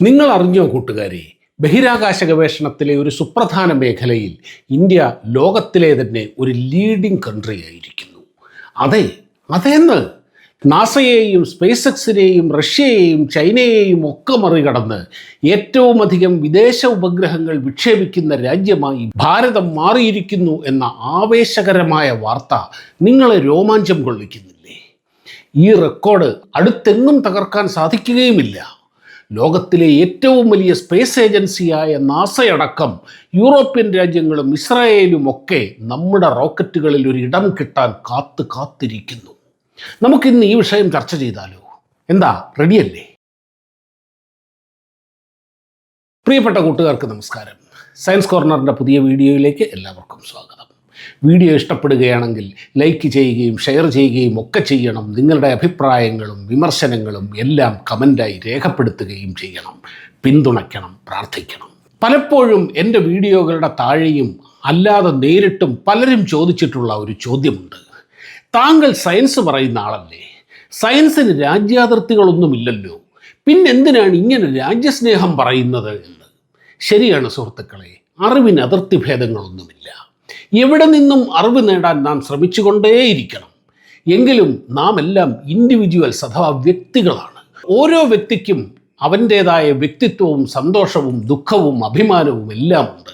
നിങ്ങൾ അറിഞ്ഞോ കൂട്ടുകാരെ ബഹിരാകാശ ഗവേഷണത്തിലെ ഒരു സുപ്രധാന മേഖലയിൽ ഇന്ത്യ ലോകത്തിലെ തന്നെ ഒരു ലീഡിംഗ് കൺട്രി ആയിരിക്കുന്നു. അതെ അതെന്ന് നാസയെയും സ്പേസ് എക്സിനെയും റഷ്യയെയും ചൈനയെയും ഒക്കെ മറികടന്ന് ഏറ്റവും അധികം വിദേശ ഉപഗ്രഹങ്ങൾ വിക്ഷേപിക്കുന്ന രാജ്യമായി ഭാരതം മാറിയിരിക്കുന്നു എന്ന ആവേശകരമായ വാർത്ത നിങ്ങളെ രോമാഞ്ചം കൊള്ളിക്കുന്നില്ലേ? ഈ റെക്കോർഡ് അടുത്തെങ്ങും തകർക്കാൻ സാധിക്കുകയുമില്ല. ലോകത്തിലെ ഏറ്റവും വലിയ സ്പേസ് ഏജൻസിയായ നാസയടക്കം യൂറോപ്യൻ രാജ്യങ്ങളും ഇസ്രായേലും ഒക്കെ നമ്മുടെ റോക്കറ്റുകളിൽ ഒരു ഇടം കിട്ടാൻ കാത്ത് കാത്തിരിക്കുന്നു. നമുക്കിന്ന് ഈ വിഷയം ചർച്ച ചെയ്താലോ? എന്താ റെഡിയല്ലേ? പ്രിയപ്പെട്ട കൂട്ടുകാർക്ക് നമസ്കാരം. സയൻസ് കോർണറിന്റെ പുതിയ വീഡിയോയിലേക്ക് എല്ലാവർക്കും സ്വാഗതം. വീഡിയോ ഇഷ്ടപ്പെടുകയാണെങ്കിൽ ലൈക്ക് ചെയ്യുകയും ഷെയർ ചെയ്യുകയും ഒക്കെ ചെയ്യണം. നിങ്ങളുടെ അഭിപ്രായങ്ങളും വിമർശനങ്ങളും എല്ലാം കമന്റായി രേഖപ്പെടുത്തുകയും ചെയ്യണം. പിന്തുണയ്ക്കണം പ്രാർത്ഥിക്കണം. പലപ്പോഴും എന്റെ വീഡിയോകളുടെ താഴെയും അല്ലാതെ നേരിട്ടും പലരും ചോദിച്ചിട്ടുള്ള ഒരു ചോദ്യമുണ്ട്. താങ്കൾ സയൻസ് പറയുന്ന ആളല്ലേ? സയൻസിന് രാജ്യാതിർത്തികളൊന്നുമില്ലല്ലോ. പിന്നെന്തിനാണ് ഇങ്ങനെ രാജ്യസ്നേഹം പറയുന്നത് എന്ന്? ശരിയാണ് സുഹൃത്തുക്കളെ അറിവിന് അതിർത്തി ഭേദങ്ങളൊന്നുമില്ല. എവിടെ നിന്നും അറിവ് നേടാൻ നാം ശ്രമിച്ചുകൊണ്ടേയിരിക്കണം. എങ്കിലും നാം എല്ലാം ഇൻഡിവിജ്വൽസ് അഥവാ വ്യക്തികളാണ്. ഓരോ വ്യക്തിക്കും അവന്റേതായ വ്യക്തിത്വവും സന്തോഷവും ദുഃഖവും അഭിമാനവും എല്ലാം ഉണ്ട്.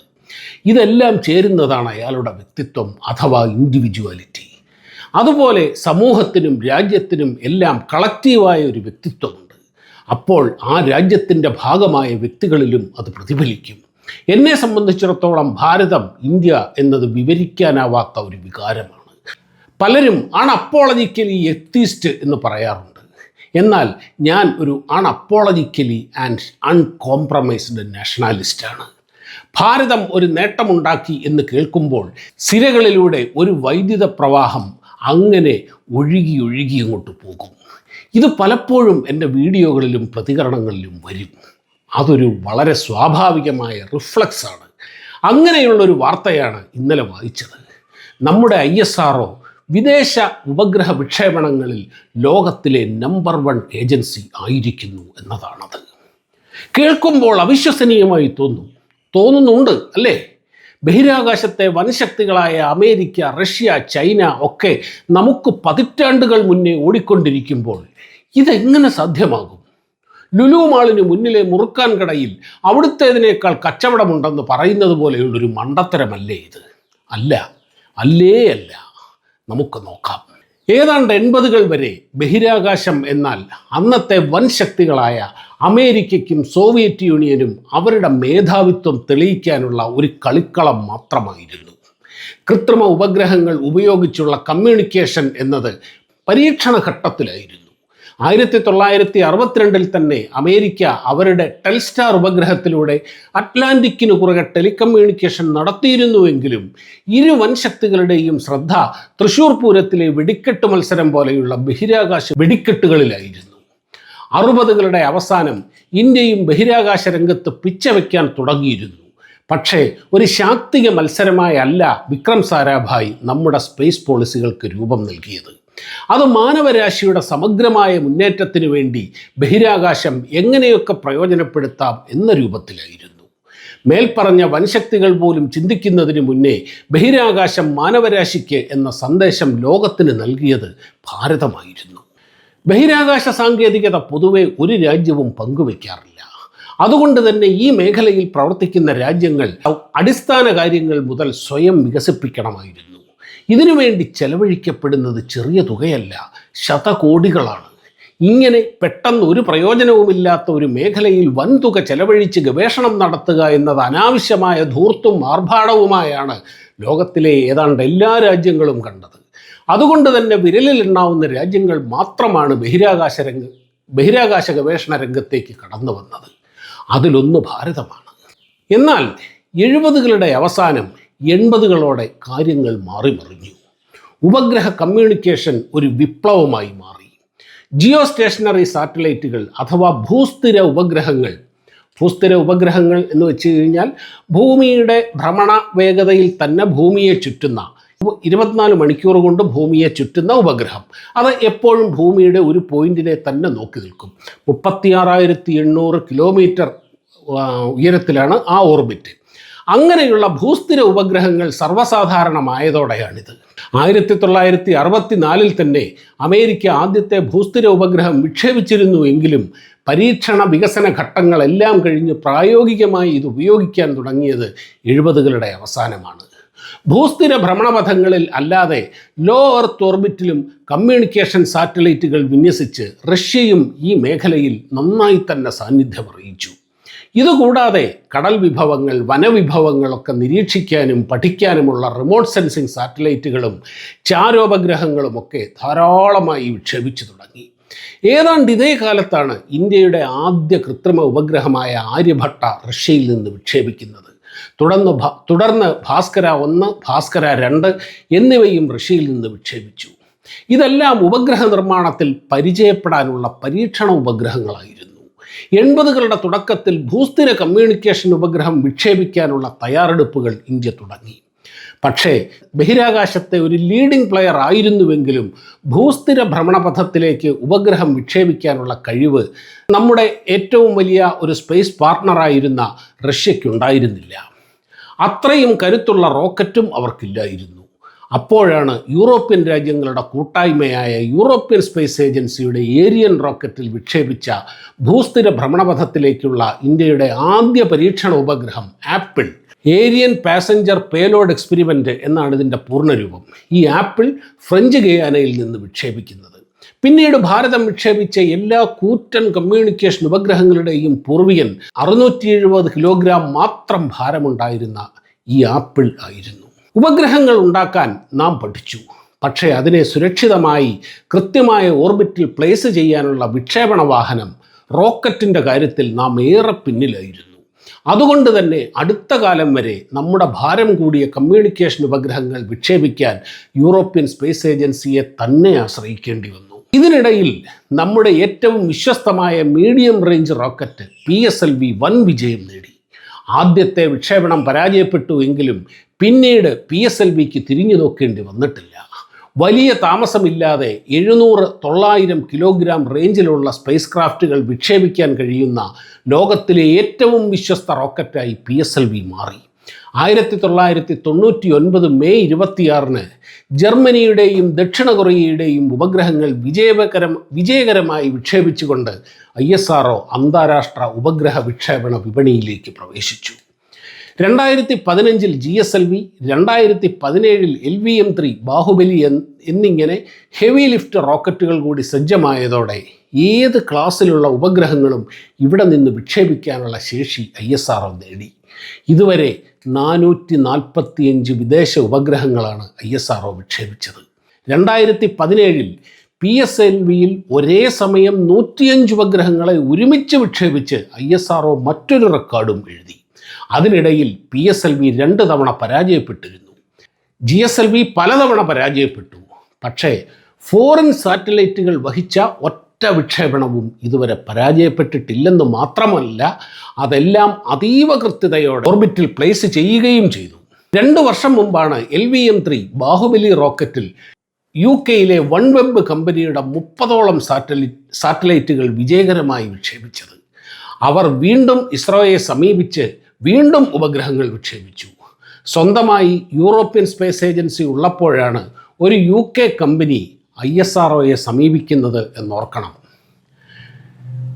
ഇതെല്ലാം ചേരുന്നതാണ് അയാളുടെ വ്യക്തിത്വം അഥവാ ഇൻഡിവിജ്വാലിറ്റി അതുപോലെ സമൂഹത്തിനും രാജ്യത്തിനും എല്ലാം കളക്റ്റീവായ ഒരു വ്യക്തിത്വമുണ്ട്. അപ്പോൾ ആ രാജ്യത്തിന്റെ ഭാഗമായ വ്യക്തികളിലും അത് പ്രതിഫലിക്കും. എന്നെ സംബന്ധിച്ചിടത്തോളം ഭാരതം ഇന്ത്യ എന്നത് വിവരിക്കാനാവാത്ത ഒരു വികാരമാണ്. പലരും അൺഅപ്പോളജിക്കലി എത്തിസ്റ്റ് എന്ന് പറയാറുണ്ട്. എന്നാൽ ഞാൻ ഒരു അൺഅപ്പോളജിക്കലി ആൻഡ് അൺകോംപ്രമൈസ്ഡ് നാഷണാലിസ്റ്റാണ് ഭാരതം ഒരു നേട്ടമുണ്ടാക്കി എന്ന് കേൾക്കുമ്പോൾ സിരകളിലൂടെ ഒരു വൈദ്യുത പ്രവാഹം അങ്ങനെ ഒഴുകി ഒഴുകി അങ്ങോട്ട് പോകും. ഇത് പലപ്പോഴും എന്റെ വീഡിയോകളിലും പ്രതികരണങ്ങളിലും വരും. അതൊരു വളരെ സ്വാഭാവികമായ റിഫ്ലക്സാണ് അങ്ങനെയുള്ളൊരു വാർത്തയാണ് ഇന്നലെ വായിച്ചത്. നമ്മുടെ ഐ എസ് ആർഒ വിദേശ ഉപഗ്രഹ വിക്ഷേപണങ്ങളിൽ ലോകത്തിലെ നമ്പർ വൺ ഏജൻസി ആയിരിക്കുന്നു എന്നതാണത്. കേൾക്കുമ്പോൾ അവിശ്വസനീയമായി തോന്നും തോന്നുന്നുണ്ട് അല്ലേ? ബഹിരാകാശത്തെ വനശക്തികളായ അമേരിക്ക റഷ്യ ചൈന ഒക്കെ നമുക്ക് പതിറ്റാണ്ടുകൾ മുന്നേ ഓടിക്കൊണ്ടിരിക്കുമ്പോൾ ഇതെങ്ങനെ സാധ്യമാകും? ലുലു മാളിന് മുന്നിലെ മുറുക്കാൻ കടയിൽ അവിടുത്തേതിനേക്കാൾ കച്ചവടമുണ്ടെന്ന് പറയുന്നത് പോലെയുള്ളൊരു മണ്ടത്തരമല്ലേ ഇത്? അല്ല അല്ലേ അല്ല. നമുക്ക് നോക്കാം. ഏതാണ്ട് എൺപതുകൾ വരെ ബഹിരാകാശം എന്നാൽ അന്നത്തെ വൻ ശക്തികളായ അമേരിക്കയ്ക്കും സോവിയറ്റ് യൂണിയനും അവരുടെ മേധാവിത്വം തെളിയിക്കാനുള്ള ഒരു കളിക്കളം മാത്രമായിരുന്നു. കൃത്രിമ ഉപഗ്രഹങ്ങൾ ഉപയോഗിച്ചുള്ള കമ്മ്യൂണിക്കേഷൻ എന്നത് പരീക്ഷണ ഘട്ടത്തിലായിരുന്നു ആയിരത്തി തൊള്ളായിരത്തി അറുപത്തിരണ്ടിൽ തന്നെ അമേരിക്ക അവരുടെ ടെൽസ്റ്റാർ ഉപഗ്രഹത്തിലൂടെ അറ്റ്ലാന്റിക്കിന് കുറുകെ ടെലികമ്മ്യൂണിക്കേഷൻ നടത്തിയിരുന്നുവെങ്കിലും ഇരു വൻശക്തികളുടെയും ശ്രദ്ധ തൃശൂർ പൂരത്തിലെ വെടിക്കെട്ട് മത്സരം പോലെയുള്ള ബഹിരാകാശ വെടിക്കെട്ടുകളിലായിരുന്നു. അറുപതുകളുടെ അവസാനം ഇന്ത്യയും ബഹിരാകാശ രംഗത്ത് പിച്ചവയ്ക്കാൻ തുടങ്ങിയിരുന്നു. പക്ഷേ ഒരു ശാക്തിക മത്സരമായല്ല വിക്രം സാരാഭായ് നമ്മുടെ സ്പേസ് പോളിസികൾക്ക് രൂപം നൽകിയത്. അത് മാനവരാശിയുടെ സമഗ്രമായ മുന്നേറ്റത്തിന് വേണ്ടി ബഹിരാകാശം എങ്ങനെയൊക്കെ പ്രയോജനപ്പെടുത്താം എന്ന രൂപത്തിലായിരുന്നു. മേൽപ്പറഞ്ഞ വൻശക്തികൾ പോലും ചിന്തിക്കുന്നതിന് മുന്നേ ബഹിരാകാശം മാനവരാശിക്ക് എന്ന സന്ദേശം ലോകത്തിന് നൽകിയത് ഭാരതമായിരുന്നു. ബഹിരാകാശ സാങ്കേതികത പൊതുവെ ഒരു രാജ്യവും പങ്കുവയ്ക്കാറില്ല അതുകൊണ്ട് തന്നെ ഈ മേഖലയിൽ പ്രവർത്തിക്കുന്ന രാജ്യങ്ങൾ അടിസ്ഥാന കാര്യങ്ങൾ മുതൽ സ്വയം വികസിപ്പിക്കണമായിരുന്നു. ഇതിനുവേണ്ടി ചെലവഴിക്കപ്പെടുന്നത് ചെറിയ തുകയല്ല ശതകോടികളാണ്. ഇങ്ങനെ പെട്ടെന്ന് ഒരു പ്രയോജനവുമില്ലാത്ത ഒരു മേഖലയിൽ വൻതുക ചെലവഴിച്ച് ഗവേഷണം നടത്തുക എന്നത് അനാവശ്യമായ ധൂർത്തും ആർഭാടവുമായാണ് ലോകത്തിലെ ഏതാണ്ട് എല്ലാ രാജ്യങ്ങളും കണ്ടത്. അതുകൊണ്ട് തന്നെ വിരലിൽ എണ്ണാവുന്ന രാജ്യങ്ങൾ മാത്രമാണ് ബഹിരാകാശ രംഗ ബഹിരാകാശ ഗവേഷണ രംഗത്തേക്ക് കടന്നു വന്നത്. അതിലൊന്ന് ഭാരതമാണ്. എന്നാൽ എഴുപതുകളുടെ അവസാനം എൺപതുകളോടെ കാര്യങ്ങൾ മാറി മറിഞ്ഞു. ഉപഗ്രഹ കമ്മ്യൂണിക്കേഷൻ ഒരു വിപ്ലവമായി മാറി. ജിയോ സ്റ്റേഷനറി സാറ്റലൈറ്റുകൾ അഥവാ ഭൂസ്ഥിര ഉപഗ്രഹങ്ങൾ ഭൂസ്ഥിര ഉപഗ്രഹങ്ങൾ എന്ന് വെച്ച് കഴിഞ്ഞാൽ ഭൂമിയുടെ ഭ്രമണ വേഗതയിൽ തന്നെ ഭൂമിയെ ചുറ്റുന്ന ഇരുപത്തിനാല് മണിക്കൂർ കൊണ്ട് ഭൂമിയെ ചുറ്റുന്ന ഉപഗ്രഹം. അത് എപ്പോഴും ഭൂമിയുടെ ഒരു പോയിന്റിനെ തന്നെ നോക്കി നിൽക്കും. മുപ്പത്തിയാറായിരത്തി എണ്ണൂറ് കിലോമീറ്റർ ഉയരത്തിലാണ് ആ ഓർബിറ്റ്. അങ്ങനെയുള്ള ഭൂസ്ഥിര ഉപഗ്രഹങ്ങൾ സർവസാധാരണമായതോടെയാണിത്. ആയിരത്തി തൊള്ളായിരത്തി അറുപത്തിനാലിൽ തന്നെ അമേരിക്ക ആദ്യത്തെ ഭൂസ്ഥിര ഉപഗ്രഹം വിക്ഷേപിച്ചിരുന്നു എങ്കിലും പരീക്ഷണ വികസന ഘട്ടങ്ങളെല്ലാം കഴിഞ്ഞ് പ്രായോഗികമായി ഇത് ഉപയോഗിക്കാൻ തുടങ്ങിയത് എഴുപതുകളുടെ അവസാനമാണ്. ഭൂസ്ഥിര ഭ്രമണപഥങ്ങളിൽ അല്ലാതെ ലോ എർത്ത് ഓർബിറ്റിലും കമ്മ്യൂണിക്കേഷൻ സാറ്റലൈറ്റുകൾ വിന്യസിച്ച് റഷ്യയും ഈ മേഖലയിൽ നന്നായി തന്നെ സാന്നിധ്യം അറിയിച്ചു ഇതുകൂടാതെ കടൽ വിഭവങ്ങൾ വനവിഭവങ്ങളൊക്കെ നിരീക്ഷിക്കാനും പഠിക്കാനുമുള്ള റിമോട്ട് സെൻസിങ് സാറ്റലൈറ്റുകളും ചാരോപഗ്രഹങ്ങളും ഒക്കെ ധാരാളമായി വിക്ഷേപിച്ചു തുടങ്ങി. ഏതാണ്ട് ഇതേ കാലത്താണ് ഇന്ത്യയുടെ ആദ്യ കൃത്രിമ ഉപഗ്രഹമായ ആര്യഭട്ട റഷ്യയിൽ നിന്ന് വിക്ഷേപിക്കുന്നത്. തുടർന്ന് തുടർന്ന് ഭാസ്കര ഒന്ന് ഭാസ്കര രണ്ട് എന്നിവയും റഷ്യയിൽ നിന്ന് വിക്ഷേപിച്ചു. ഇതെല്ലാം ഉപഗ്രഹ നിർമ്മാണത്തിൽ പരിചയപ്പെടാനുള്ള പരീക്ഷണ ഉപഗ്രഹങ്ങളായിരുന്നു. എൺപതുകളുടെ തുടക്കത്തിൽ ഭൂസ്ഥിര കമ്മ്യൂണിക്കേഷൻ ഉപഗ്രഹം വിക്ഷേപിക്കാനുള്ള തയ്യാറെടുപ്പുകൾ ഇന്ത്യ തുടങ്ങി. പക്ഷേ ബഹിരാകാശത്തെ ഒരു ലീഡിംഗ് പ്ലെയർ ആയിരുന്നുവെങ്കിലും ഭൂസ്ഥിര ഭ്രമണപഥത്തിലേക്ക് ഉപഗ്രഹം വിക്ഷേപിക്കാനുള്ള കഴിവ് നമ്മുടെ ഏറ്റവും വലിയ ഒരു സ്പേസ് പാർട്ട്ണറായിരുന്ന റഷ്യയ്ക്കുണ്ടായിരുന്നില്ല. അത്രയും കരുത്തുള്ള റോക്കറ്റും അവർക്കില്ലായിരുന്നു. അപ്പോഴാണ് യൂറോപ്യൻ രാജ്യങ്ങളുടെ കൂട്ടായ്മയായ യൂറോപ്യൻ സ്പേസ് ഏജൻസിയുടെ ഏരിയൻ റോക്കറ്റിൽ വിക്ഷേപിച്ച ഭൂസ്ഥിര ഭ്രമണപഥത്തിലേക്കുള്ള ഇന്ത്യയുടെ ആദ്യ പരീക്ഷണ ഉപഗ്രഹം APPLE. Ariane passenger payload experiment എന്നാണ് ഇതിന്റെ പൂർണരൂപം. ഈ ആപ്പിൾ ഫ്രഞ്ച് ഗയാനയിൽ നിന്ന് വിക്ഷേപിക്കുന്നത്. പിന്നീട് ഭാരതം വിക്ഷേപിച്ച എല്ലാ കൂറ്റൻ കമ്മ്യൂണിക്കേഷൻ ഉപഗ്രഹങ്ങളുടെയും പൂർവികൻ അറുന്നൂറ്റി എഴുപത് കിലോഗ്രാം മാത്രം ഭാരമുണ്ടായിരുന്ന ഈ ആപ്പിൾ ആയിരുന്നു. ഉപഗ്രഹങ്ങൾ ഉണ്ടാക്കാൻ നാം പഠിച്ചു. പക്ഷേ അതിനെ സുരക്ഷിതമായി കൃത്യമായ ഓർബിറ്റിൽ പ്ലേസ് ചെയ്യാനുള്ള വിക്ഷേപണ വാഹനം റോക്കറ്റിന്റെ കാര്യത്തിൽ നാം ഏറെ പിന്നിലായിരുന്നു. അതുകൊണ്ട് തന്നെ അടുത്ത കാലം വരെ നമ്മുടെ ഭാരം കൂടിയ കമ്മ്യൂണിക്കേഷൻ ഉപഗ്രഹങ്ങൾ വിക്ഷേപിക്കാൻ യൂറോപ്യൻ സ്പേസ് ഏജൻസിയെ തന്നെ ആശ്രയിക്കേണ്ടി വന്നു. ഇതിനിടയിൽ നമ്മുടെ ഏറ്റവും വിശ്വസ്തമായ medium range rocket P S L V വൻ വിജയം നേടി. ആദ്യത്തെ വിക്ഷേപണം പരാജയപ്പെട്ടു എങ്കിലും പിന്നീട് പി എസ് എൽ വിക്ക് തിരിഞ്ഞു നോക്കേണ്ടി വന്നിട്ടില്ല. വലിയ താമസമില്ലാതെ എഴുന്നൂറ് തൊള്ളായിരം കിലോഗ്രാം റേഞ്ചിലുള്ള സ്പേസ് ക്രാഫ്റ്റുകൾ വിക്ഷേപിക്കാൻ കഴിയുന്ന ലോകത്തിലെ ഏറ്റവും വിശ്വസ്ത റോക്കറ്റായി പി എസ് എൽ വി മാറി. ആയിരത്തി തൊള്ളായിരത്തി തൊണ്ണൂറ്റി ഒൻപത് മെയ് ഇരുപത്തിയാറിന് ജർമ്മനിയുടെയും ദക്ഷിണ കൊറിയയുടെയും ഉപഗ്രഹങ്ങൾ വിജയകരം വിജയകരമായി വിക്ഷേപിച്ചുകൊണ്ട് ഐ എസ് ആർ അന്താരാഷ്ട്ര ഉപഗ്രഹ വിക്ഷേപണ വിപണിയിലേക്ക് പ്രവേശിച്ചു. രണ്ടായിരത്തി പതിനഞ്ചിൽ ജി എസ് എൽ വി രണ്ടായിരത്തി പതിനേഴിൽ L V M three Baahubali എന്നിങ്ങനെ ഹെവി ലിഫ്റ്റ് റോക്കറ്റുകൾ കൂടി സജ്ജമായതോടെ ഏത് ക്ലാസ്സിലുള്ള ഉപഗ്രഹങ്ങളും ഇവിടെ നിന്ന് വിക്ഷേപിക്കാനുള്ള ശേഷി ഐ എസ് ആർ നേടി. ഇതുവരെ നാനൂറ്റി നാൽപ്പത്തിയഞ്ച് വിദേശ ഉപഗ്രഹങ്ങളാണ് ഐ എസ് ആർ വിക്ഷേപിച്ചത്. രണ്ടായിരത്തി പതിനേഴിൽ പി എസ് എൽ വിയിൽ ഒരേ സമയം നൂറ്റിയഞ്ച് ഉപഗ്രഹങ്ങളെ ഒരുമിച്ച് വിക്ഷേപിച്ച് ഐ എസ് ആർ മറ്റൊരു റെക്കോർഡും എഴുതി. അതിനിടയിൽ പി എസ് എൽ വി രണ്ട് തവണ പരാജയപ്പെട്ടിരുന്നു. ജി എസ് എൽ വി പലതവണ പരാജയപ്പെട്ടു. പക്ഷേ ഫോറിൻ സാറ്റലൈറ്റുകൾ വഹിച്ച ഒറ്റ വിക്ഷേപണവും ഇതുവരെ പരാജയപ്പെട്ടിട്ടില്ലെന്ന് മാത്രമല്ല അതെല്ലാം അതീവ കൃത്യതയോടെ ഓർബിറ്റിൽ പ്ലേസ് ചെയ്യുകയും ചെയ്തു. രണ്ട് വർഷം മുമ്പാണ് L V M three Bahubali റോക്കറ്റിൽ U കെയിലെ വൺ വെബ് കമ്പനിയുടെ മുപ്പതോളം സാറ്റലൈറ്റ് സാറ്റലൈറ്റുകൾ വിജയകരമായി വിക്ഷേപിച്ചത്. അവർ വീണ്ടും ഇസ്രോയെ സമീപിച്ച് വീണ്ടും ഉപഗ്രഹങ്ങൾ വിക്ഷേപിച്ചു. സ്വന്തമായി യൂറോപ്യൻ സ്പേസ് ഏജൻസി ഉള്ളപ്പോഴാണ് ഒരു U K company I S R ഒയെ സമീപിക്കുന്നത് എന്നോർക്കണം.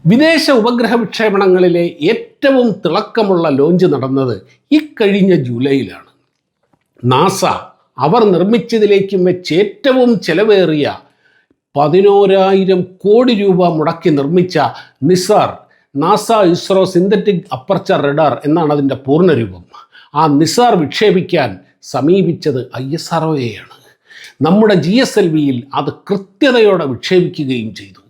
വിദേശ ഉപഗ്രഹ വിക്ഷേപണങ്ങളിലെ ഏറ്റവും തിളക്കമുള്ള ലോഞ്ച് നടന്നത് ഇക്കഴിഞ്ഞ ജൂലൈയിലാണ്. നാസ അവർ നിർമ്മിച്ചതിലേക്കും വെച്ച് ഏറ്റവും ചെലവേറിയ പതിനോരായിരം കോടി രൂപ മുടക്കി നിർമ്മിച്ച NISAR NASA ISRO synthetic aperture radar എന്നാണ് അതിന്റെ പൂർണരൂപം ആ നിസാർ വിക്ഷേപിക്കാൻ സമീപിച്ചത് ഐ എസ് ആർ നമ്മുടെ ജി എസ് എൽ വിയിൽ അത് കൃത്യതയോടെ വിക്ഷേപിക്കുകയും ചെയ്തു.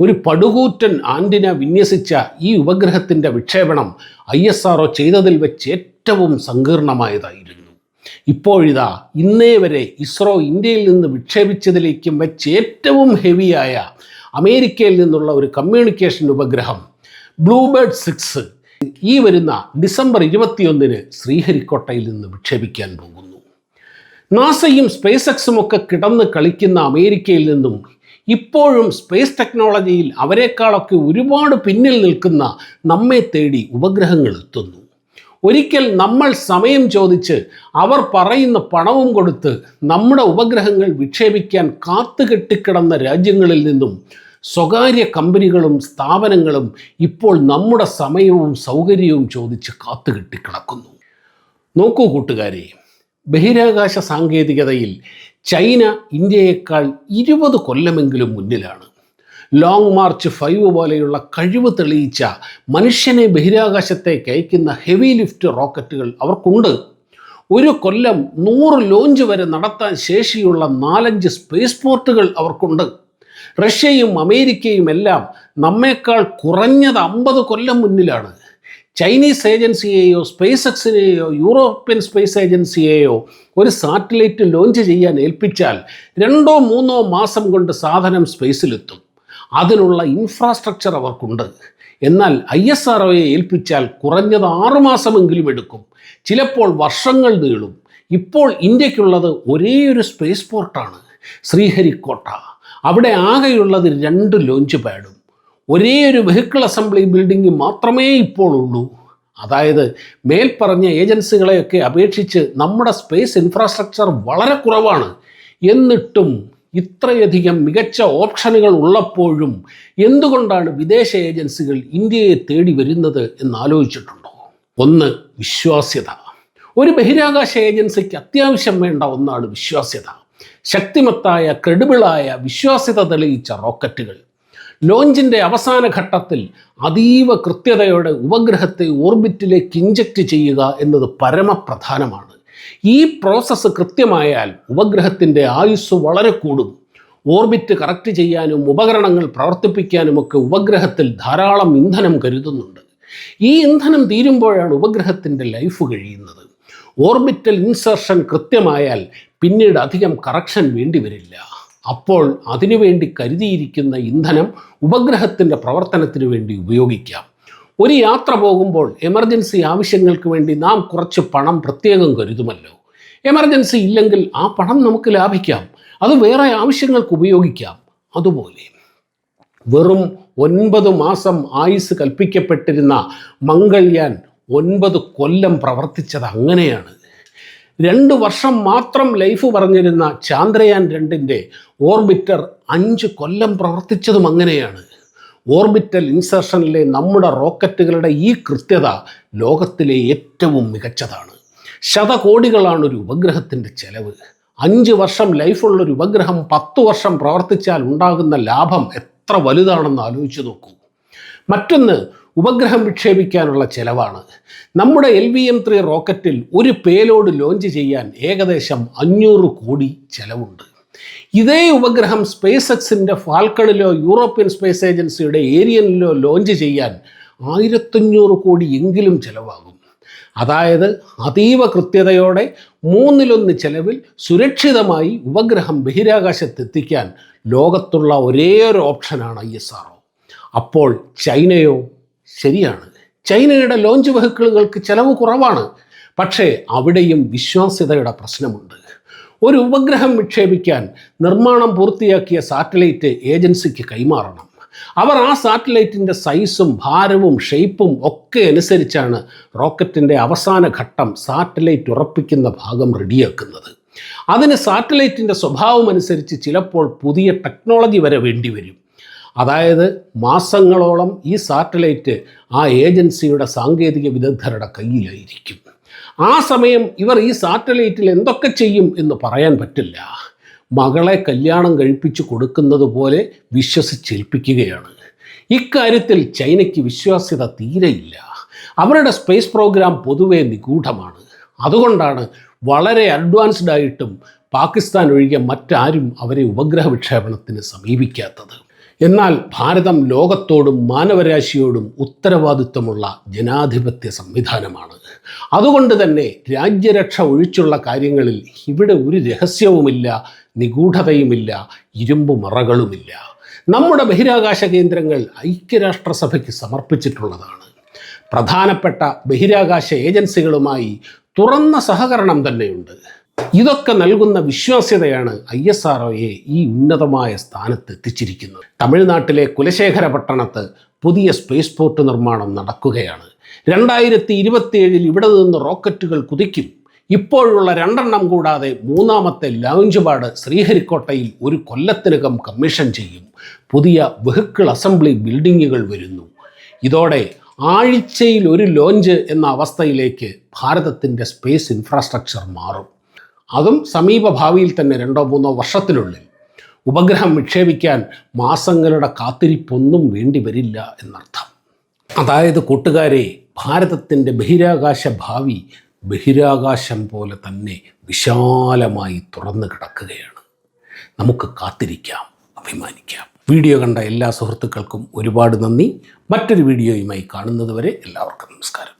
ഒരു പടുകൂറ്റൻ ആന്റിന വിന്യസിച്ച ഈ ഉപഗ്രഹത്തിന്റെ വിക്ഷേപണം ഐ എസ് ആർ ചെയ്തതിൽ വെച്ച് ഏറ്റവും സങ്കീർണമായതായിരുന്നു. ഇപ്പോഴിതാ ഇന്നേ വരെ ഇസ്രോ ഇന്ത്യയിൽ നിന്ന് വിക്ഷേപിച്ചതിലേക്കും വെച്ച് ഏറ്റവും ഹെവിയായ അമേരിക്കയിൽ നിന്നുള്ള ഒരു കമ്മ്യൂണിക്കേഷൻ ഉപഗ്രഹം ബ്ലൂബേർഡ് സിക്സ് ഈ വരുന്ന ഡിസംബർ ഇരുപത്തിയൊന്നിന് ശ്രീഹരിക്കോട്ടയിൽ നിന്ന് വിക്ഷേപിക്കാൻ പോകുന്നു. നാസയും സ്പേസ് എക്സും ഒക്കെ കിടന്ന് കളിക്കുന്ന അമേരിക്കയിൽ നിന്നും ഇപ്പോഴും സ്പേസ് ടെക്നോളജിയിൽ അവരെക്കാളൊക്കെ ഒരുപാട് പിന്നിൽ നിൽക്കുന്ന നമ്മെ തേടി ഉപഗ്രഹങ്ങൾ എത്തുന്നു. ഒരിക്കൽ നമ്മൾ സമയം ചോദിച്ച് അവർ പറയുന്ന പണവും കൊടുത്ത് നമ്മുടെ ഉപഗ്രഹങ്ങൾ വിക്ഷേപിക്കാൻ കാത്തുകെട്ടിക്കിടന്ന രാജ്യങ്ങളിൽ നിന്നും സ്വകാര്യ കമ്പനികളും സ്ഥാപനങ്ങളും ഇപ്പോൾ നമ്മുടെ സമയവും സൗകര്യവും ചോദിച്ച് കാത്തുകെട്ടിക്കിടക്കുന്നു നോക്കൂ കൂട്ടുകാരെ ബഹിരാകാശ സാങ്കേതികതയിൽ ചൈന ഇന്ത്യയേക്കാൾ ഇരുപത് കൊല്ലമെങ്കിലും മുന്നിലാണ്. ലോങ് മാർച്ച് ഫൈവ് പോലെയുള്ള കഴിവ് തെളിയിച്ച മനുഷ്യനെ ബഹിരാകാശത്തേക്ക് അയക്കുന്ന ഹെവി ലിഫ്റ്റ് റോക്കറ്റുകൾ അവർക്കുണ്ട്. ഒരു കൊല്ലം നൂറ് ലോഞ്ച് വരെ നടത്താൻ ശേഷിയുള്ള നാലഞ്ച് സ്പേസ് പോർട്ടുകൾ അവർക്കുണ്ട്. റഷ്യയും അമേരിക്കയും എല്ലാം നമ്മേക്കാൾ കുറഞ്ഞത് അമ്പത് കൊല്ലം മുന്നിലാണ്. ചൈനീസ് ഏജൻസിയെയോ സ്പേസ് എക്സിനെയോ യൂറോപ്യൻ സ്പേസ് ഏജൻസിയെയോ ഒരു സാറ്റലൈറ്റ് ലോഞ്ച് ചെയ്യാൻ ഏൽപ്പിച്ചാൽ രണ്ടോ മൂന്നോ മാസം കൊണ്ട് സാധനം സ്പേസിലെത്തും. അതിനുള്ള ഇൻഫ്രാസ്ട്രക്ചർ അവർക്കുണ്ട്. എന്നാൽ ഐ എസ് ആർ ഒയെ ഏൽപ്പിച്ചാൽ കുറഞ്ഞത് ആറുമാസമെങ്കിലും എടുക്കും. ചിലപ്പോൾ വർഷങ്ങൾ നീളും. ഇപ്പോൾ ഇന്ത്യക്കുള്ളത് ഒരേ ഒരു സ്പേസ് പോർട്ടാണ് ശ്രീഹരിക്കോട്ട. അവിടെ ആകെയുള്ളത് രണ്ട് ലോഞ്ച് പാഡും. ഒരേ ഒരു വെഹിക്കിൾ അസംബ്ലി ബിൽഡിംഗ് മാത്രമേ ഇപ്പോൾ ഉള്ളൂ. അതായത് മേൽപ്പറഞ്ഞ ഏജൻസികളെയൊക്കെ അപേക്ഷിച്ച് നമ്മുടെ സ്പേസ് ഇൻഫ്രാസ്ട്രക്ചർ വളരെ കുറവാണ്. എന്നിട്ടും ഇത്രയധികം മികച്ച ഓപ്ഷനുകൾ ഉള്ളപ്പോഴും എന്തുകൊണ്ടാണ് വിദേശ ഏജൻസികൾ ഇന്ത്യയെ തേടി വരുന്നത് എന്ന് ആലോചിച്ചിട്ടുണ്ടോ ഒന്ന് വിശ്വാസ്യത. ഒരു ബഹിരാകാശ ഏജൻസിക്ക് അത്യാവശ്യം വേണ്ട ഒന്നാണ് വിശ്വാസ്യത. ശക്തിമത്തായ ക്രെഡിബിളായ വിശ്വാസ്യത തെളിയിച്ച റോക്കറ്റുകൾ ലോഞ്ചിന്റെ അവസാന ഘട്ടത്തിൽ അതീവ കൃത്യതയോടെ ഉപഗ്രഹത്തെ ഓർബിറ്റിലേക്ക് ഇഞ്ചക്റ്റ് ചെയ്യുക എന്നത് പരമപ്രധാനമാണ്. ഈ പ്രോസസ്സ് കൃത്യമായാൽ ഉപഗ്രഹത്തിന്റെ ആയുസ് വളരെ കൂടും. ഓർബിറ്റ് കറക്റ്റ് ചെയ്യാനും ഉപകരണങ്ങൾ പ്രവർത്തിപ്പിക്കാനുമൊക്കെ ഉപഗ്രഹത്തിൽ ധാരാളം ഇന്ധനം കരുതുന്നുണ്ട്. ഈ ഇന്ധനം തീരുമ്പോഴാണ് ഉപഗ്രഹത്തിന്റെ ലൈഫ് കഴിയുന്നത്. ഓർബിറ്റൽ ഇൻസർഷൻ കൃത്യമായാൽ പിന്നീട് അധികം കറക്ഷൻ വേണ്ടി വരില്ല. അപ്പോൾ അതിനുവേണ്ടി കരുതിയിരിക്കുന്ന ഇന്ധനം ഉപഗ്രഹത്തിന്റെ പ്രവർത്തനത്തിന് വേണ്ടി ഉപയോഗിക്കാം. ഒരു യാത്ര പോകുമ്പോൾ എമർജൻസി ആവശ്യങ്ങൾക്ക് വേണ്ടി നാം കുറച്ച് പണം പ്രത്യേകം കരുതുമല്ലോ. എമർജൻസി ഇല്ലെങ്കിൽ ആ പണം നമുക്ക് ലാഭിക്കാം. അത് വേറെ ആവശ്യങ്ങൾക്ക് ഉപയോഗിക്കാം. അതുപോലെ വെറും ഒൻപത് മാസം ആയുസ് കൽപ്പിക്കപ്പെട്ടിരുന്ന മംഗൾയാൻ ഒൻപത് കൊല്ലം പ്രവർത്തിച്ചത് അങ്ങനെയാണ്. രണ്ട് വർഷം മാത്രം ലൈഫ് പറഞ്ഞിരുന്ന ചാന്ദ്രയാൻ രണ്ടിന്റെ ഓർബിറ്റർ അഞ്ച് കൊല്ലം പ്രവർത്തിച്ചതും അങ്ങനെയാണ്. ഓർബിറ്റൽ ഇൻസർഷനിലെ നമ്മുടെ റോക്കറ്റുകളുടെ ഈ കൃത്യത ലോകത്തിലെ ഏറ്റവും മികച്ചതാണ്. ശതകോടികളാണ് ഒരു ഉപഗ്രഹത്തിന്റെ ചെലവ്. അഞ്ച് വർഷം ലൈഫുള്ള ഒരു ഉപഗ്രഹം പത്ത് വർഷം പ്രവർത്തിച്ചാൽ ഉണ്ടാകുന്ന ലാഭം എത്ര വലുതാണെന്ന് ആലോചിച്ച് നോക്കൂ. മറ്റൊന്ന് ഉപഗ്രഹം വിക്ഷേപിക്കാനുള്ള ചെലവാണ്. നമ്മുടെ എൽ വി എം ത്രീ റോക്കറ്റിൽ ഒരു പേലോഡ് ലോഞ്ച് ചെയ്യാൻ ഏകദേശം അഞ്ഞൂറ് കോടി ചെലവുണ്ട്. ഇതേ ഉപഗ്രഹം സ്പേസ് എക്സിന്റെ ഫാൽക്കണിലോ യൂറോപ്യൻ സ്പേസ് ഏജൻസിയുടെ ഏരിയനിലോ ലോഞ്ച് ചെയ്യാൻ ആയിരത്തഞ്ഞൂറ് കോടി എങ്കിലും ചെലവാകും. അതായത് അതീവ കൃത്യതയോടെ മൂന്നിലൊന്ന് ചെലവിൽ സുരക്ഷിതമായി ഉപഗ്രഹം ബഹിരാകാശത്തെത്തിക്കാൻ ലോകത്തുള്ള ഒരേ ഒരു ഓപ്ഷനാണ് ഐ എസ് ആർ അപ്പോൾ ചൈനയോ ശരിയാണ്. ചൈനയുടെ ലോഞ്ച് വെഹിക്കിളുകൾക്ക് ചെലവ് കുറവാണ്. പക്ഷേ അവിടെയും വിശ്വാസ്യതയുടെ പ്രശ്നമുണ്ട്. ഒരു ഉപഗ്രഹം വിക്ഷേപിക്കാൻ നിർമ്മാണം പൂർത്തിയാക്കിയ സാറ്റലൈറ്റ് ഏജൻസിക്ക് കൈമാറണം. അവർ ആ സാറ്റലൈറ്റിന്റെ സൈസും ഭാരവും ഷെയ്പ്പും ഒക്കെ അനുസരിച്ചാണ് റോക്കറ്റിന്റെ അവസാന ഘട്ടം സാറ്റലൈറ്റ് ഉറപ്പിക്കുന്ന ഭാഗം റെഡിയാക്കുന്നത്. അതിന് സാറ്റലൈറ്റിന്റെ സ്വഭാവം അനുസരിച്ച് ചിലപ്പോൾ പുതിയ ടെക്നോളജി വരെ വേണ്ടിവരും. അതായത് മാസങ്ങളോളം ഈ സാറ്റലൈറ്റ് ആ ഏജൻസിയുടെ സാങ്കേതിക വിദഗ്ധരുടെ കയ്യിലായിരിക്കും. ആ സമയം ഇവർ ഈ സാറ്റലൈറ്റിൽ എന്തൊക്കെ ചെയ്യും എന്ന് പറയാൻ പറ്റില്ല. മകളെ കല്യാണം കഴിപ്പിച്ച് കൊടുക്കുന്നത് പോലെ വിശ്വസിച്ചേൽപ്പിക്കുകയാണ്. ഇക്കാര്യത്തിൽ ചൈനയ്ക്ക് വിശ്വാസ്യത തീരെയില്ല. അവരുടെ സ്പേസ് പ്രോഗ്രാം പൊതുവെ നിഗൂഢമാണ്. അതുകൊണ്ടാണ് വളരെ അഡ്വാൻസ്ഡ് ആയിട്ടും പാകിസ്ഥാൻ ഒഴികെ മറ്റാരും അവരെ ഉപഗ്രഹ വിക്ഷേപണത്തിന് സമീപിക്കാത്തത്. എന്നാൽ ഭാരതം ലോകത്തോടും മാനവരാശിയോടും ഉത്തരവാദിത്വമുള്ള ജനാധിപത്യ സംവിധാനമാണ്. അതുകൊണ്ട് തന്നെ രാജ്യരക്ഷ ഒഴിച്ചുള്ള കാര്യങ്ങളിൽ ഇവിടെ ഒരു രഹസ്യവുമില്ല നിഗൂഢതയുമില്ല ഇരുമ്പു മറകളുമില്ല നമ്മുടെ ബഹിരാകാശ കേന്ദ്രങ്ങൾ ഐക്യരാഷ്ട്രസഭയ്ക്ക് സമർപ്പിച്ചിട്ടുള്ളതാണ്. പ്രധാനപ്പെട്ട ബഹിരാകാശ ഏജൻസികളുമായി തുറന്ന സഹകരണം തന്നെയുണ്ട്. ഇതൊക്കെ നൽകുന്ന വിശ്വാസ്യതയാണ് ഐ എസ് ആർ ഒയെ ഈ ഉന്നതമായ സ്ഥാനത്ത് എത്തിച്ചിരിക്കുന്നത്. തമിഴ്നാട്ടിലെ കുലശേഖര പട്ടണത്ത് പുതിയ സ്പേസ് പോർട്ട് നിർമ്മാണം നടക്കുകയാണ്. രണ്ടായിരത്തി ഇരുപത്തിയേഴിൽ ഇവിടെ നിന്ന് റോക്കറ്റുകൾ കുതിക്കും. ഇപ്പോഴുള്ള രണ്ടെണ്ണം കൂടാതെ മൂന്നാമത്തെ ലോഞ്ച് പാഡ് ശ്രീഹരിക്കോട്ടയിൽ ഒരു കൊല്ലത്തിനകം കമ്മീഷൻ ചെയ്യും. പുതിയ വെഹിക്കിൾ അസംബ്ലി ബിൽഡിങ്ങുകൾ വരുന്നു. ഇതോടെ ആഴ്ചയിൽ ഒരു ലോഞ്ച് എന്ന അവസ്ഥയിലേക്ക് ഭാരതത്തിന്റെ സ്പേസ് ഇൻഫ്രാസ്ട്രക്ചർ മാറും. അതും സമീപ ഭാവിയിൽ തന്നെ രണ്ടോ മൂന്നോ വർഷത്തിനുള്ളിൽ. ഉപഗ്രഹം വിക്ഷേപിക്കാൻ മാസങ്ങളുടെ കാത്തിരിപ്പൊന്നും വേണ്ടി വരില്ല എന്നർത്ഥം. അതായത് കൂട്ടുകാരെ ഭാരതത്തിന്റെ ബഹിരാകാശ ഭാവി ബഹിരാകാശം പോലെ തന്നെ വിശാലമായി തുറന്നു കിടക്കുകയാണ്. നമുക്ക് കാത്തിരിക്കാം അഭിമാനിക്കാം. വീഡിയോ കണ്ട എല്ലാ സുഹൃത്തുക്കൾക്കും ഒരുപാട് നന്ദി. മറ്റൊരു വീഡിയോയുമായി കാണുന്നതുവരെ എല്ലാവർക്കും നമസ്കാരം.